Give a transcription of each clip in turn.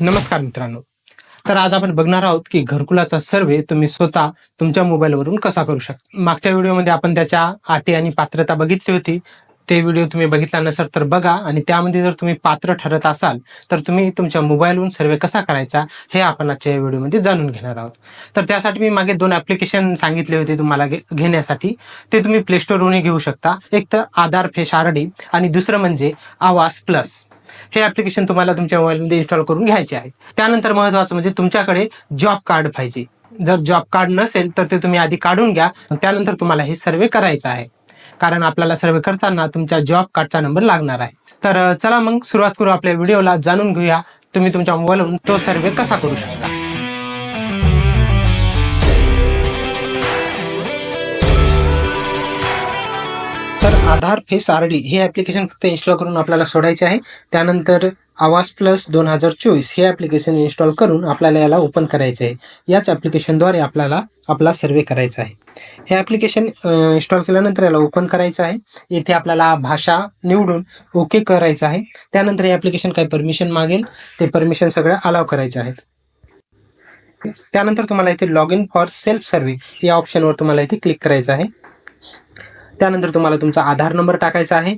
नमस्कार मित्रांनो. तर आज आपण बघणार आहोत की घरकुलाचा सर्वे तुम्ही स्वतः तुमच्या मोबाईलवरून कसा करू शकता? मागच्या व्हिडिओमध्ये आपण त्याच्या अटी आणि पात्रता बघितली होती. ते व्हिडिओ तुम्ही बघितला नसेल तर बघा आणि त्यामध्ये जर तुम्ही पात्र ठरत असाल तर तुम्ही तुमच्या मोबाईलवरून सर्वे कसा करायचा हे आपण आजच्या या व्हिडिओमध्ये जाणून घेणार आहोत. तर त्यासाठी मी मागे दोन ॲप्लिकेशन सांगितले होते तुम्हाला घेण्यासाठी. ते तुम्ही प्ले स्टोरवरून घेऊ शकता. एक तर आधार फेश आर डी आणि दुसरं म्हणजे आवास प्लस. हे ॲप्लिकेशन तुम्हाला तुमच्या मोबाईलमध्ये इन्स्टॉल करून घ्यायचे आहे. त्यानंतर महत्त्वाचं म्हणजे तुमच्याकडे जॉब कार्ड पाहिजे. जर जॉब कार्ड नसेल तर ते तुम्ही आधी काढून घ्या. त्यानंतर तुम्हाला हे सर्वे करायचं आहे. कारण आपल्याला सर्वे करताना तुमच्या जॉब कार्डचा नंबर लागणार आहे. तर चला मग सुरुवात करू आपल्या व्हिडिओला जाणून घेऊया तुम्ही तुमच्या मोबाईलवरून तो सर्वे कसा करू शकता. आधार फेस आर डी हे ॲप्लिकेशन फक्त इन्स्टॉल करून आपल्याला सोडायचे आहे. त्यानंतर आवाज प्लस दोन हजार चोवीस हे ॲप्लिकेशन इन्स्टॉल करून आपल्याला याला ओपन करायचे आहे. याच ॲप्लिकेशनद्वारे आपल्याला आपला सर्वे करायचा आहे. हे ॲप्लिकेशन इन्स्टॉल केल्यानंतर याला ओपन करायचं आहे. येथे आपल्याला भाषा निवडून ओके करायचं आहे. त्यानंतर हे ॲप्लिकेशन काही परमिशन मागेल. ते परमिशन सगळं अलाव करायचे आहे त्यानंतर तुम्हाला इथे log in for self survey या ऑप्शनवर तुम्हाला इथे क्लिक करायचं आहे. त्यानंतर तुम्हाला तुमचा आधार नंबर टाकायचा आहे.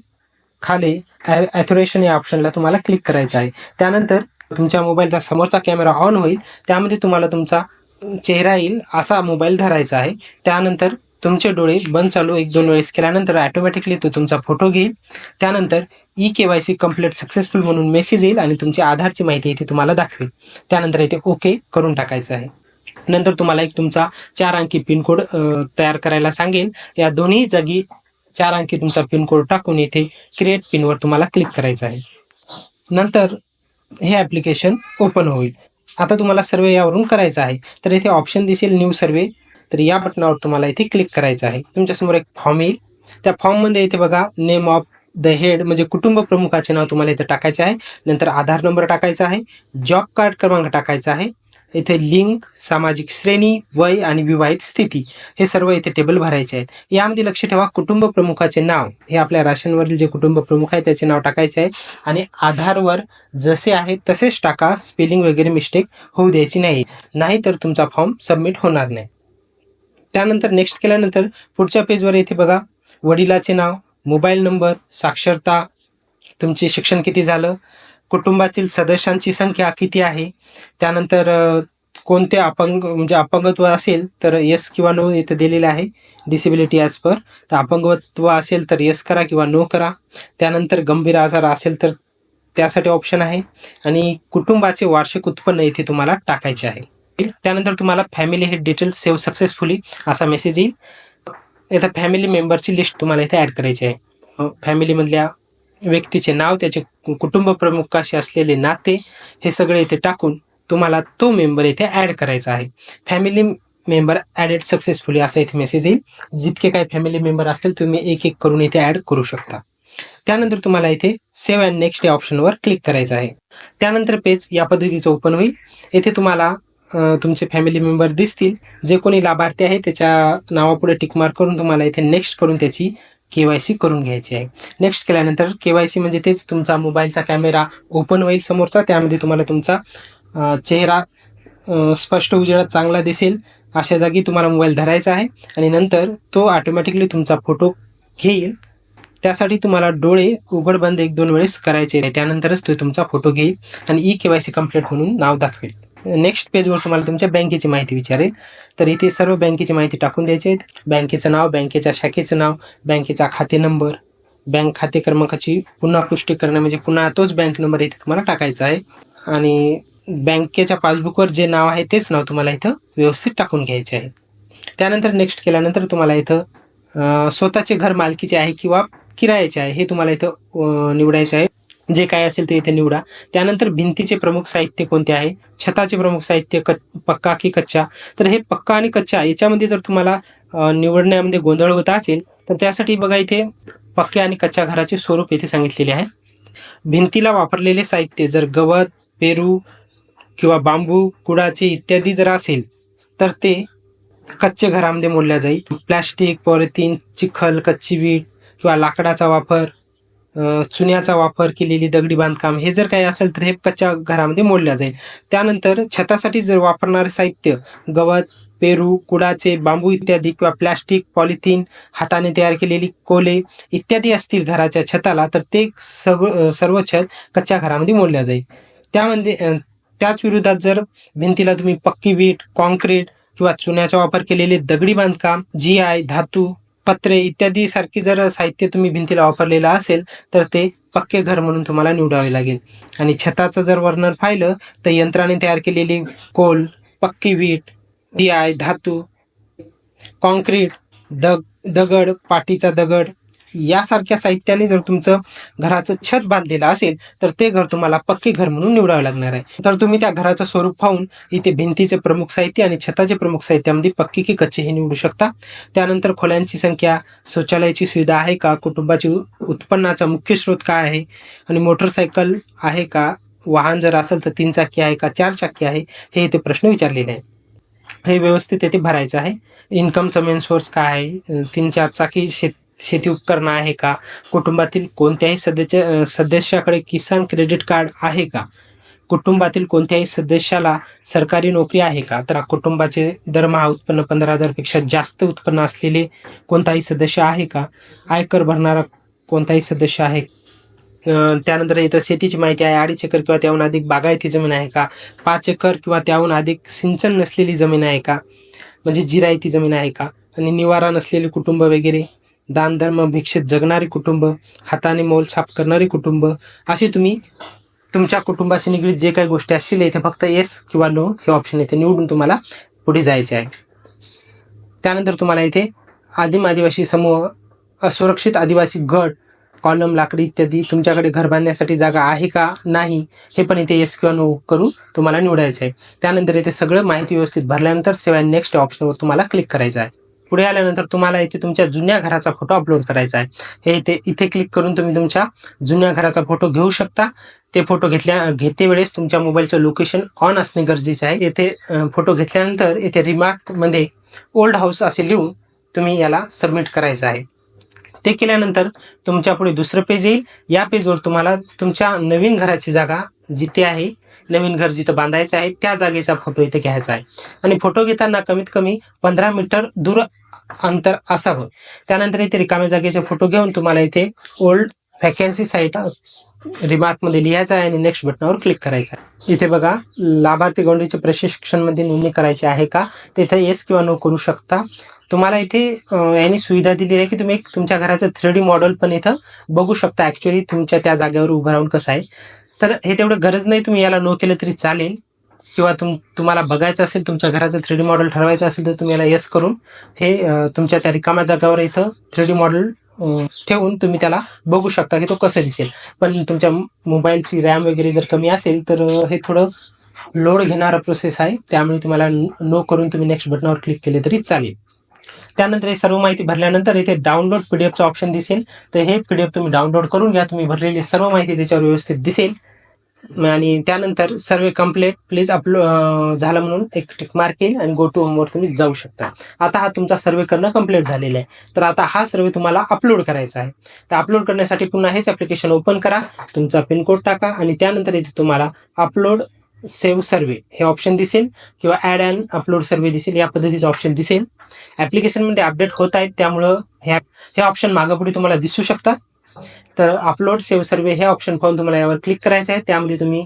खाली ॲथोरेशन या ऑप्शनला तुम्हाला क्लिक करायचं आहे. त्यानंतर तुमच्या मोबाईलचा समोरचा कॅमेरा ऑन होईल. त्यामध्ये तुम्हाला तुमचा चेहरा येईल असा मोबाईल धरायचा आहे. त्यानंतर तुमचे डोळे बंद चालू एक दोन वेळेस केल्यानंतर ॲटोमॅटिकली तो तुमचा फोटो घेईल. त्यानंतर E K Y C complete successful म्हणून मेसेज येईल आणि तुमची आधारची माहिती इथे तुम्हाला दाखवेल. त्यानंतर इथे ओके करून टाकायचं आहे. नंतर तुम्हाला एक तुमचा चार अंकी पिनकोड तयार करायला सांगेल या दोन्ही जागी चार अंकी तुमचा पिनकोड टाकून इथे क्रिएट पिनवर तुम्हाला क्लिक करायचं आहे. नंतर हे ॲप्लिकेशन ओपन होईल. आता तुम्हाला सर्वे यावरून करायचा आहे. तर इथे ऑप्शन दिसेल न्यू सर्वे तर या बटनावर तुम्हाला इथे क्लिक करायचं आहे. तुमच्यासमोर एक फॉर्म येईल. त्या फॉर्ममध्ये इथे बघा नेम ऑफ द हेड म्हणजे कुटुंब प्रमुखाचे नाव तुम्हाला इथे टाकायचे आहे. नंतर आधार नंबर टाकायचा आहे. जॉब कार्ड क्रमांक टाकायचा आहे. इथे लिंग सामाजिक श्रेणी वय आणि विवाहित स्थिती हे सर्व इथे टेबल भरायचे आहेत. यामध्ये लक्ष ठेवा कुटुंब प्रमुखाचे नाव. हे आपल्या राशनवरील जे कुटुंब प्रमुख आहे त्याचे नाव टाकायचे आहे. आणि आधारवर जसे आहे तसेच टाका. स्पेलिंग वगैरे मिस्टेक होऊ द्यायची नाही. नाहीतर तुमचा फॉर्म सबमिट होणार नाही. त्यानंतर नेक्स्ट केल्यानंतर पुढच्या पेजवर येथे बघा. वडिलाचे नाव मोबाईल नंबर साक्षरता तुमचे शिक्षण किती झालं? कुटुंबातील सदस्यांची संख्या किती आहे? त्यानंतर कोणते अपंग म्हणजे अपंगत्व असेल तर यस किंवा नो इथं दिलेलं आहे. डिसेबिलिटी ॲज पर तर अपंगत्व असेल तर यस करा किंवा नो करा. त्यानंतर गंभीर आजार असेल तर त्यासाठी ऑप्शन आहे. आणि कुटुंबाचे वार्षिक उत्पन्न इथे तुम्हाला टाकायचे आहे. त्यानंतर तुम्हाला फॅमिली हे डिटेल्स सेव्ह सक्सेसफुली असा मेसेज येईल. इथं फॅमिली मेंबरची लिस्ट तुम्हाला इथे ॲड करायची आहे. फॅमिलीमधल्या व्यक्तीचे नाव त्याचे कुटुंब प्रमुखाशी असलेले नाते हे सगळे इथे टाकून तुम्हाला तो मेंबर इथे ॲड करायचा आहे. फॅमिली मेंबर ॲडेड सक्सेसफुली असा इथे मेसेज येईल. जितके काही फॅमिली मेंबर असतील तुम्ही एक एक करून इथे ॲड करू शकता. त्यानंतर तुम्हाला इथे सेव्ह अँड नेक्स्ट या ऑप्शनवर क्लिक करायचं आहे. त्यानंतर पेज या पद्धतीचं ओपन होईल. येथे तुम्हाला तुमचे फॅमिली मेंबर दिसतील. जे कोणी लाभार्थी आहे त्याच्या नावापुढे टिकमार्क करून तुम्हाला इथे नेक्स्ट करून त्याची के वाय सी करून घ्यायची आहे. नेक्स्ट केल्यानंतर के वाय सी म्हणजे तेच तुमचा मोबाईलचा कॅमेरा ओपन होईल समोरचा त्यामध्ये तुम्हाला तुमचा चेहरा स्पष्ट उजेडात चांगला दिसेल अशा जागी तुम्हाला मोबाईल धरायचा आहे. आणि नंतर तो ऑटोमॅटिकली तुमचा फोटो घेईल. त्यासाठी तुम्हाला डोळे उघड बंद एक दोन वेळेस करायचे आहे. त्यानंतरच तो तुमचा फोटो घेईल आणि E K Y C complete म्हणून नाव दाखवेल. नेक्स्ट पेजवर तुम्हाला तुमच्या बँकेची माहिती विचारेल. तर इथे सर्व बँकेची माहिती टाकून द्यायची आहे बँकेचं नाव बँकेच्या शाखेचं नाव बँकेचा खाते नंबर बँक खाते क्रमांकाची पुन्हा पुष्टी करणे म्हणजे पुन्हा तोच बँक नंबर इथे तुम्हाला टाकायचा आहे. आणि बँकेच्या पासबुकवर जे नाव आहे तेच नाव तुम्हाला इथं व्यवस्थित टाकून घ्यायचे आहे. त्यानंतर नेक्स्ट केल्यानंतर तुम्हाला इथं स्वतःचे घर मालकीचे आहे किंवा किरायाचे आहे हे तुम्हाला इथं निवडायचं आहे. जे काय असेल ते इथे निवडा. त्यानंतर भिंतीचे प्रमुख साहित्य कोणते आहे? छताचे प्रमुख साहित्य क पक्का की कच्चा? तर हे पक्का आणि कच्चा याच्यामध्ये जर तुम्हाला निवडण्यामध्ये गोंधळ होत असेल तर त्यासाठी बघा इथे पक्क्या आणि कच्च्या घराचे स्वरूप इथे सांगितलेले आहे. भिंतीला वापरलेले साहित्य जर गवत पेरू किंवा बांबू कुडाचे इत्यादी जर असेल तर ते कच्चे घरामध्ये मोडल्या जाईल. प्लॅस्टिक पॉलिथिन चिखल कच्ची वीट किंवा लाकडाचा वापर चुन्याचा वापर केलेली दगडी बांधकाम हे जर काही असेल तर हे कच्च्या घरामध्ये मोडल्या जाईल. त्यानंतर छतासाठी जर वापरणारे साहित्य गवत पेरू कुडाचे बांबू इत्यादी किंवा प्लॅस्टिक पॉलिथिन हाताने तयार केलेली कोले इत्यादी असतील घराच्या छताला तर ते सगळं सर्व छत कच्च्या घरामध्ये मोडल्या जाईल. त्यामध्ये त्याच विरोधात जर भिंतीला तुम्ही पक्की वीट कॉन्क्रीट किंवा चुन्याचा वापर केलेले दगडी बांधकाम जी आय धातू पत्रे इत्यादी सारखी जर साहित्य तुम्ही भिंतीला वापरलेलं असेल तर ते पक्के घर म्हणून तुम्हाला निवडावे लागेल. आणि छताचं जर वर्णन पाहिलं तर यंत्राने तयार केलेली कोल पक्की वीट दियाय धातू कॉन्क्रीट दग दगड पाटीचा दगड यासारख्या साहित्याने जर तुमचं घराचं छत बांधलेलं असेल तर ते घर तुम्हाला पक्के घर म्हणून निवडावं लागणार आहे. तर तुम्ही त्या घराचं स्वरूप पाहून इथे भिंतीचे प्रमुख साहित्य आणि छताचे प्रमुख साहित्यामध्ये पक्की की कच्चे हे निवडू शकता. त्यानंतर खोल्यांची संख्या शौचालयाची सुविधा आहे का कुटुंबाची उत्पन्नाचा मुख्य स्रोत काय आहे आणि मोटरसायकल आहे का वाहन जर असेल तर तीन चाकी आहे का चार चाकी आहे हे इथे प्रश्न विचारलेले आहे हे व्यवस्थित येथे भरायचं आहे. इन्कमचा मेन सोर्स काय आहे? तीन चार चाकी शेत शेती उपकरणं आहे का? कुटुंबातील कोणत्याही सदस्य सदस्याकडे किसान क्रेडिट कार्ड आहे का? कुटुंबातील कोणत्याही सदस्याला सरकारी नोकरी आहे का? तर कुटुंबाचे दरमहा उत्पन्न पंधरा हजारपेक्षा जास्त उत्पन्न असलेले कोणताही सदस्य आहे का? आयकर भरणारा कोणताही सदस्य आहे? त्यानंतर इथं शेतीची माहिती आहे अडीच एकर किंवा त्याहून अधिक बागायती जमीन आहे का? पाच एकर किंवा त्याहून अधिक सिंचन नसलेली जमीन आहे का? म्हणजे जिरायती जमीन आहे का? आणि निवारा नसलेले कुटुंब वगैरे? दान धर्म भिक्षेत जगणारी कुटुंब हाताने मोल साफ करणारी कुटुंब असे तुम्ही तुमच्या कुटुंबाशी निगडीत जे काही गोष्टी असतील इथे फक्त येस किंवा नो हे ऑप्शन इथे निवडून तुम्हाला पुढे जायचे आहे. त्यानंतर तुम्हाला इथे आदिम आदिवासी समूह असुरक्षित आदिवासी गट कॉलम लाकडी इत्यादी तुमच्याकडे घर बांधण्यासाठी जागा आहे का नाही हे पण इथे येस किंवा नो करून तुम्हाला निवडायचं आहे. त्यानंतर इथे सगळं माहिती व्यवस्थित भरल्यानंतर सेव्ह नेक्स्ट ऑप्शनवर तुम्हाला क्लिक करायचं आहे. पुढे आल्यानंतर तुम्हाला इथे तुमच्या जुन्या घराचा फोटो अपलोड करायचा आहे. हे इथे इथे क्लिक करून तुम्ही तुमच्या जुन्या घराचा फोटो घेऊ शकता. ते फोटो घेतल्या घेते वेळेस तुमच्या मोबाईलचं लोकेशन ऑन असणे गरजेचं आहे. येथे फोटो घेतल्यानंतर येथे रिमार्कमध्ये ओल्ड हाऊस असे लिहून तुम्ही याला सबमिट करायचं आहे. ते केल्यानंतर तुमच्यापुढे दुसरं पेज येईल. या पेजवर तुम्हाला तुमच्या नवीन घराची जागा जिथे आहे नवीन घर जिथं बांधायचं आहे त्या जागेचा फोटो इथे घ्यायचा आहे. आणि फोटो घेताना कमीत कमी पंधरा मीटर दूर अंतर असावं. त्यानंतर इथे रिकाम्या जागेचे फोटो घेऊन तुम्हाला इथे ओल्ड व्हॅकन्सी साईट रिमार्कमध्ये लिहायचं आहे आणि नेक्स्ट बटनावर क्लिक करायचं आहे. इथे बघा लाभार्थी गौंडीचे प्रशिक्षणमध्ये नोंदणी करायची आहे का? तिथे येस किंवा नो करू शकता. तुम्हाला इथे यांनी सुविधा दिली आहे की तुम्ही तुमच्या घराचं थ्री डी मॉडेल पण इथं बघू शकता. ॲक्च्युली तुमच्या त्या जागेवर उभं राहून कसं आहे? तर हे तेवढं गरज नाही तुम्ही याला नो केलं तरी चालेल. किंवा तुम तुम्हाला बघायचं असेल तुमच्या घराचं थ्री डी मॉडेल ठरवायचं असेल तर तुम्ही याला येस करून हे तुमच्या त्या रिकाम्या जागावर इथं थ्री डी मॉडेल ठेवून तुम्ही त्याला बघू शकता की तो कसं दिसेल. पण तुमच्या मोबाईलची रॅम वगैरे जर कमी असेल तर हे थोडं लोड घेणारा प्रोसेस आहे. त्यामुळे तुम्हाला नो करून तुम्ही नेक्स्ट बटनावर क्लिक केले तरी चालेल. त्यानंतर हे सर्व माहिती भरल्यानंतर इथे डाउनलोड पी डी एफचं ऑप्शन दिसेल. तर हे पी डी एफ तुम्ही डाउनलोड करून घ्या. तुम्ही भरलेली सर्व माहिती त्याच्यावर व्यवस्थित दिसेल. आणि त्यानंतर सर्वे कंप्लीट प्लीज अपलोड झालं म्हणून एक टिक मार्क येईल आणि गो टू होमवर तुम्ही जाऊ शकता. आता हा तुमचा सर्वे करणं कंप्लीट झालेला आहे. तर आता हा सर्वे तुम्हाला अपलोड करायचा आहे. तर अपलोड करण्यासाठी पुन्हा हेच ॲप्लिकेशन ओपन करा. तुमचा पिनकोड टाका आणि त्यानंतर इथे तुम्हाला अपलोड सेव्ह सर्वे हे ऑप्शन दिसेल किंवा ॲड अँड अपलोड सर्वे दिसेल. या पद्धतीचं ऑप्शन दिसेल. ॲप्लिकेशनमध्ये अपडेट होत आहेत त्यामुळं ह्या हे ऑप्शन मागं तुम्हाला दिसू शकतात तर अपलोड सेव्ह सर्वे हे ऑप्शन पाहून तुम्हाला यावर क्लिक करायचं आहे. त्यामध्ये तुम्ही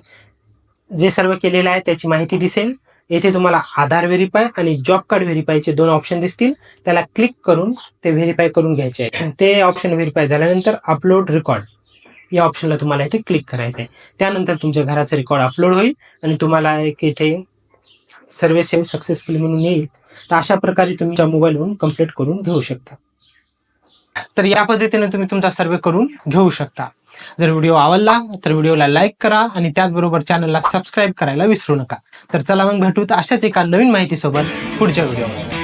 जे सर्व केलेलं आहे त्याची माहिती दिसेल. येथे तुम्हाला आधार व्हेरीफाय आणि जॉब कार्ड व्हेरीफायचे दोन ऑप्शन दिसतील. त्याला क्लिक करून ते व्हेरीफाय करून घ्यायचे आहे. ते ऑप्शन व्हेरीफाय झाल्यानंतर अपलोड रेकॉर्ड या ऑप्शनला तुम्हाला इथे क्लिक करायचं आहे. त्यानंतर तुमच्या घराचा रेकॉर्ड अपलोड होईल आणि तुम्हाला एक इथे सर्वे सेव्ह सक्सेसफुली म्हणून येईल. तर अशा प्रकारे तुमच्या मोबाईलवरून कंप्लीट करून घेऊ शकता. तर या पद्धतीने तुम्ही तुमचा सर्वे करून घेऊ शकता. जर व्हिडिओ आवडला तर व्हिडिओला लाईक करा आणि त्याचबरोबर चॅनलला सबस्क्राईब करायला विसरू नका. तर चला मग भेटू तर अशाच एका नवीन माहितीसोबत पुढच्या व्हिडिओमध्ये